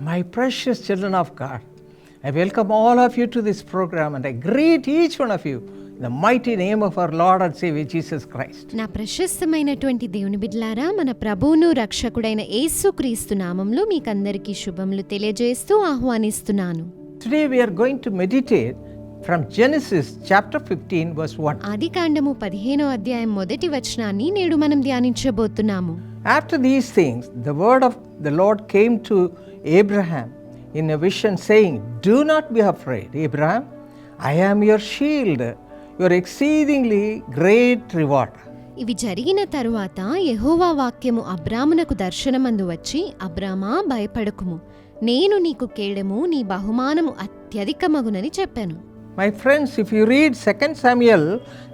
My precious children of God, I welcome all of you to this program and I greet each one of you in the mighty name of our Lord and Savior Jesus Christ. నా ప్రశస్తమైనటువంటి దేవుని బిడ్లారా మన ప్రభువును రక్షకుడైన యేసుక్రీస్తు నామంలో మీకందరికీ శుభములు తెలియజేస్తూ ఆహ్వానిస్తున్నాను Today we are going to meditate from Genesis chapter 15, verse 1. ఆది కాండము పదిహేనో అధ్యాయం మొదటి వచనాన్ని నేడు మనం ధ్యానించబోతున్నాము After these things, the word of the Lord came to Abraham in a vision, saying, Do not be afraid, Abraham. I am your shield, your exceedingly great reward. ఇవి జరిగిన తరువాత యెహోవా వాక్యము అబ్రామునకు దర్శనమందు వచ్చి అబ్రామా భయపడకుము నేను నీకు కేడము నీ బహుమానము అత్యధికమగునని చెప్పాను My friends, if you read 2 Samuel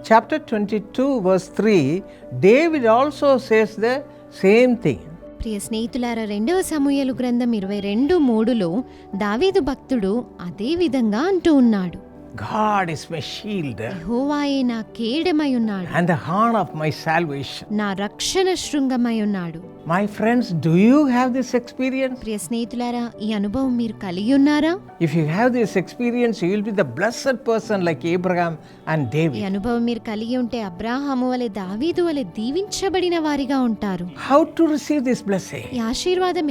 chapter 22, verse 3, David also says the same thing ప్రియ స్నేహితులారా రెండవ సమూహలు గ్రంథం ఇరవై రెండు మూడులో దావీదు భక్తుడు అదే విధంగా అంటూ ఉన్నాడు. God is my shield. Yehovahina kedemayunnadu. And the horn of my salvation. Na rakshana shrungamayunnadu. My friends, do you have this experience? ప్రియ స్నేహితులారా ఈ అనుభవం If you have this experience, you will be the blessed person like Abraham and David. ఈ అనుభవం మీరు కలిగి ఉంటే అబ్రహాము వలె దావీదు వలె దీవించబడిన వారిగా ఉంటారు. How to receive this blessing? ఈ ఆశీర్వాదం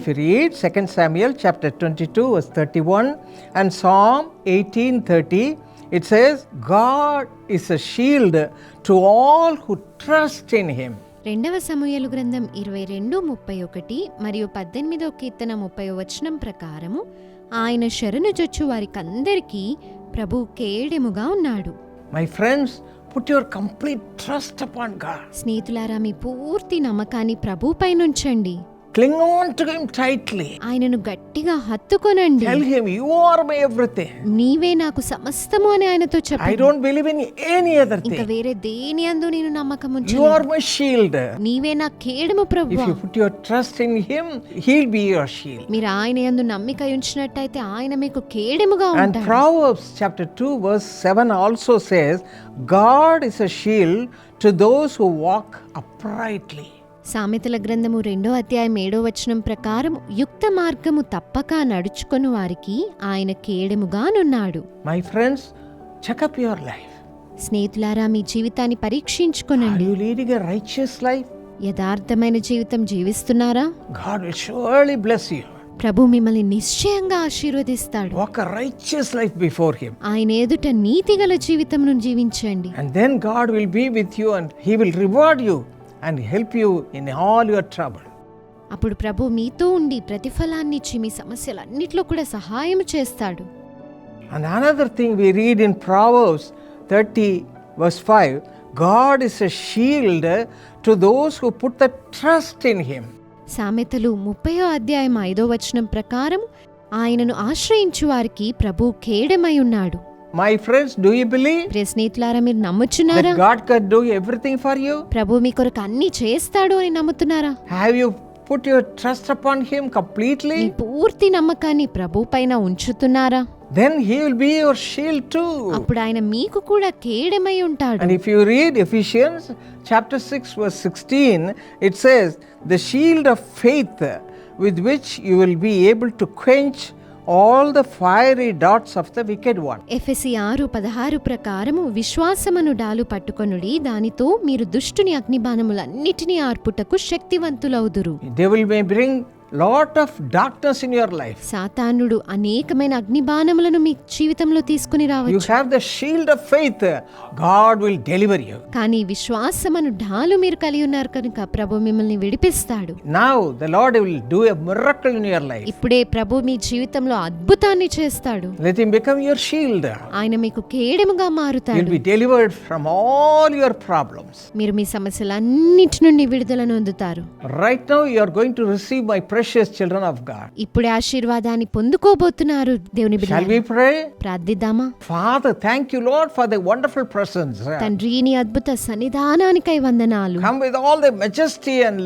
If you read 2 Samuel chapter 22 verse 31 and Psalm eight. Eighteen thirty it says God is a shield to all who trust in him రెండవ సమూహలు గ్రంథం ఇరవై రెండు ముప్పై ఒకటి మరియు పద్దెనిమిదో కీర్తన ముప్పై వచనం ప్రకారము ఆయన శరణు చొచ్చు వారికందరికీ ప్రభు కేడెముగా ఉన్నాడు. My friends put your complete trust upon God స్నేహితులారా మీ పూర్తి నమ్మకాన్ని ప్రభుపై నుంచండి Cling on to him tightly. ఆయనను గట్టిగా హత్తుకొనండి Tell him you are my everything. నీవే నాకు సమస్తము అని ఆయనతో I చెప్పండి don't believe in any other ఇంకా thing. వేరే దేని అందు నేను నమ్మకం You ఉంచను are my shield. నీవే నా కేడము ప్రభు If you put your trust in him, he'll be your shield. మీరు ఆయన యందు నమ్మిక ఉంచినట్టయితే ఆయన మీకు కేడెముగా And ఉంటాడు Proverbs chapter 2 verse 7 also says, God is a shield to those who walk uprightly. సామెతల గ్రంథము రెండో అధ్యాయం ఏడో వచనం ప్రకారం యుక్త మార్గము తప్పక నడుచుకుని వారికి ఆయన కేడముగానున్నాడు. My friends check up your life స్నేహితులారా మీ జీవితాన్ని పరీక్షించుకునండి. రైచియస్ లైఫ్ యథార్థమైన జీవితం జీవిస్తున్నారా? God will surely bless you ప్రభు మిమ్మల్ని నిశ్చయంగా ఆశీర్వదిస్తాడు. ఒక రైచియస్ లైఫ్ బిఫోర్ హిమ్ ఆయన ఎదుట నీతిగల జీవితమును జీవించండి. And then God will be with you and he will reward you and help you in all your trouble అప్పుడు ప్రభు మీతో ఉండి ప్రతిఫలాన్ని ఇచ్చి మీ సమస్యలన్నిటిలో కూడా సహాయం చేస్తాడు. And another thing we read in Proverbs thirty verse five God is shield to those who put the trust in him సామెతలు ముప్పై అధ్యాయం ఐదో వచనం ప్రకారం ఆయనను ఆశ్రయించు వారికి ప్రభు ఖేడమై ఉన్నాడు. My friends, do you believe ప్రియ స్నేహితులారా మీరు నమ్ముచున్నారా that God can do everything for you? ప్రభు మీ కొరకు అన్ని చేస్తాడు అని నమ్ముతున్నారా Have you put your trust upon Him me completely? పూర్తి నమ్మకాన్ని ప్రభు పైన ఉంచుతున్నారా Then He will be your shield too. అప్పుడు ఆయన మీకు కూడా కేడమై ఉంటాడు And if you read Ephesians chapter 6, verse 16, it says, The shield of faith with which you will be able to quench all the fiery darts of the wicked one. ఎఫెసి ఆరు పదహారు ప్రకారము విశ్వాసమును డాలు పట్టుకొనుడి దానితో మీరు దుష్టుని అగ్నిబాణములన్నిటినీ ఆర్పుటకు శక్తివంతులవుదురు Devil may bring lot of darkness in your life. సాతానుడు అనేకమైన అగ్నిబాణములను మీ జీవితంలో తీసుకుని You రావచ్చు have the shield of faith, God will deliver you. కానీ విశ్వాసమును ఢాలు మీరు కలిగి ఉన్నారు కనుక ప్రభు మిమ్మల్ని విడిపిస్తాడు Now the Lord will do a miracle in your life. ఇప్పుడే ప్రభు మీ జీవితంలో అద్భుతాన్ని చేస్తాడు Let Him become your shield. ఆయన మీకు కేడముగా You'll మారుతాడు be delivered from all your problems. మీరు మీ సమస్యలన్నిటి నుండి విడుదలను పొందుతారు Right now, you are going to receive my precious children of God. ఇప్పుడే ఆశీర్వాదాన్ని పొందుకోబోతున్నారు దేవుని Shall బిడ్డ we pray? ప్రార్థిద్దామా Father, thank you, Lord, for the wonderful presence. తండ్రి నీ అద్భుత సన్నిధానానికై వందనాలు Come with all the majesty and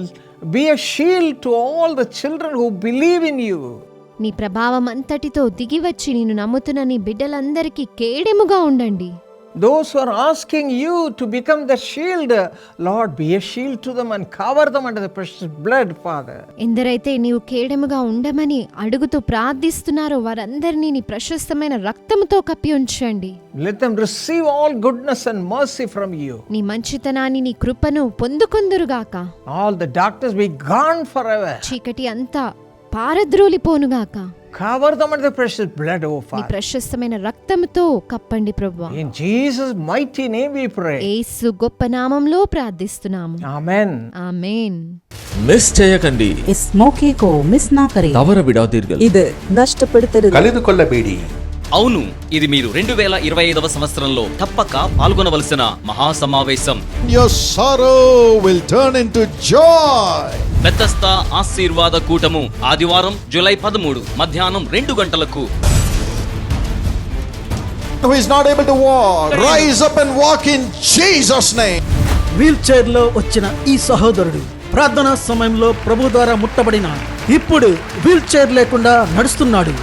be a shield to all the children who believe in you. నీ ప్రభావం అంతటితో దిగివచ్చి నేను నమ్ముతున్న నీ బిడ్డలందరికీ కేడెముగా ఉండండి Those who are asking you to become the shield, Lord, be a shield to them and cover them under the precious blood, Father. ఎందరైతే నీవు కేడముగా ఉండమని అడుగుతూ ప్రార్థిస్తున్నారో వారందరినీ నీ ప్రశస్తమైన రక్తముతో కప్పి ఉంచండి Let them receive all goodness and mercy from you. నీ మంచితనాన్ని నీ కృపను పొందుకొందురుగాక All the darkness be gone forever. చీకటి అంతా పారద్రోలిపోనుగాక. ప్రశస్తమైన రక్తంతో కప్పండి ప్రభు గొప్ప నామంలో ప్రార్థిస్తున్నాము. మిస్ చేయకండి. స్మోకీ కో మిస్ मिस అవును ఇది మీరు రెండు వేల ఇరవై ఐదవ సంవత్సరంలో తప్పక పాల్గొనవలసిన మహాసమావేశం. Your will turn in into joy. Bethesda ఆశీర్వాద కూటము. ఆదివారం జూలై పదమూడు మధ్యాహ్నం రెండు గంటలకు. Who is not able to walk, rise up and walk in Jesus' name. Wheel చైర్లో వచ్చిన ఈ సహోదరుడు ప్రార్థనా సమయంలో ప్రభు ద్వారా ముట్టబడినాడు ఇప్పుడు వీల్ చైర్ లేకుండా నడుస్తున్నాడు.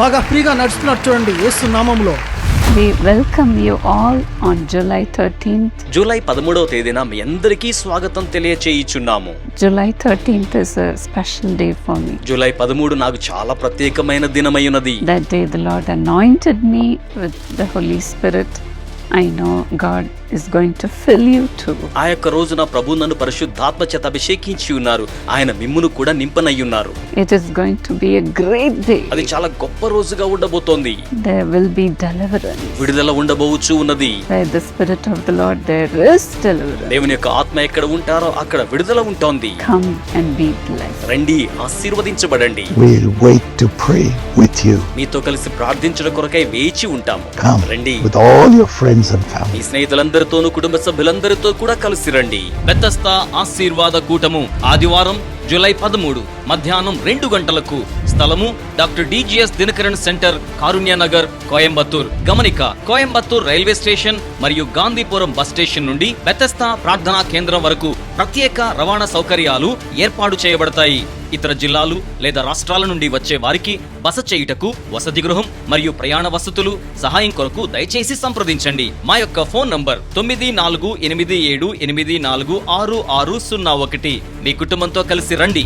బాగా ఫ్రీగా నడుస్తున్నాడు చూడండి యేసు నామంలో We welcome you all on July 13th. July పదమూడవ తేదీన మీ అందరికీ స్వాగతం తెలియచేయిచున్నాము July 13th is a special day for me. జూలై పదమూడు నాకు చాలా ప్రత్యేకమైన దినమైనది That day, the Lord anointed me with the Holy Spirit. I know God is going to fill you too ఆ యొక్క రోజున ప్రభు నన్ను పరిశుద్ధాత్మ చేత అభిషేకించి ఉన్నారు. ఆయన మిమ్మును కూడా నింపనయ్య ఉన్నారు it is going to be a great day అది చాలా గొప్ప రోజుగా ఉండబోతోంది. దేర్ విల్ బి డెలివరెన్స్ విడుదల ఉండబోవచ్చు ఉన్నది. By the spirit of the Lord there is deliverance దేవుని యొక్క ఆత్మ ఎక్కడ ఉంటారో అక్కడ విడుదల ఉంటుంది. కమ్ అండ్ బి బ్లెస్డ్ రండి ఆశీర్వదించబడండి. We will wait to pray with you మీతో కలిసి ప్రార్థించడం కొరకై వేచి ఉంటాము. కమ్ రండి. విత్ ఆల్ యువర్ ఫ్రెండ్స్ మీ స్నేహితులందరితోనూ కుటుంబ సభ్యులందరితో కూడా కలిసి రండి. బెత్తస్తా ఆశీర్వాద కూటము ఆదివారం జూలై పదమూడు మధ్యాహ్నం రెండు గంటలకు స్థలము doctor DGS Dinakaran centre Karunya Nagar Coimbatore. గమనిక కోయంబత్తూర్ రైల్వే స్టేషన్ మరియు గాంధీపురం బస్ స్టేషన్ నుండి బెతస్తా ప్రార్థనా కేంద్రం వరకు ప్రత్యేక రవాణా సౌకర్యాలు ఏర్పాటు చేయబడతాయి. ఇతర జిల్లాలు లేదా రాష్ట్రాల నుండి వచ్చే వారికి బస చేయుటకు వసతి గృహం మరియు ప్రయాణ వసతులు సహాయం కొరకు దయచేసి సంప్రదించండి. మా యొక్క ఫోన్ నంబర్ తొమ్మిది నాలుగు ఎనిమిది ఏడు ఎనిమిది నాలుగు ఆరు ఆరు సున్నా ఒకటి. మీ కుటుంబంతో కలిసి రండి.